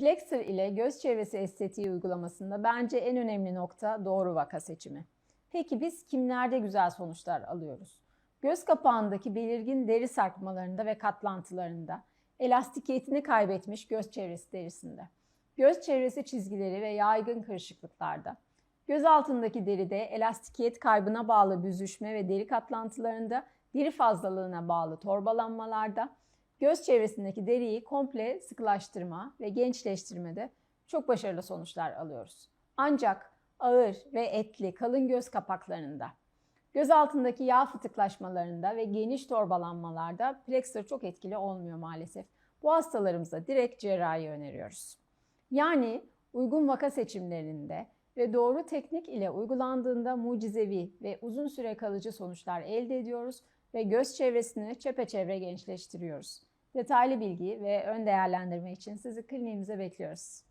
Plexer ile göz çevresi estetiği uygulamasında bence en önemli nokta doğru vaka seçimi. Peki biz kimlerde güzel sonuçlar alıyoruz? Göz kapağındaki belirgin deri sarkmalarında ve katlantılarında, elastikiyetini kaybetmiş göz çevresi derisinde, göz çevresi çizgileri ve yaygın kırışıklıklarda, göz altındaki deride elastikiyet kaybına bağlı büzüşme ve deri katlantılarında, deri fazlalığına bağlı torbalanmalarda, göz çevresindeki deriyi komple sıkılaştırma ve gençleştirmede çok başarılı sonuçlar alıyoruz. Ancak ağır ve etli kalın göz kapaklarında, göz altındaki yağ fıtıklaşmalarında ve geniş torbalanmalarda Plexer çok etkili olmuyor maalesef. Bu hastalarımıza direkt cerrahi öneriyoruz. Yani uygun vaka seçimlerinde ve doğru teknik ile uygulandığında mucizevi ve uzun süre kalıcı sonuçlar elde ediyoruz ve göz çevresini çepeçevre gençleştiriyoruz. Detaylı bilgi ve ön değerlendirme için sizi kliniğimize bekliyoruz.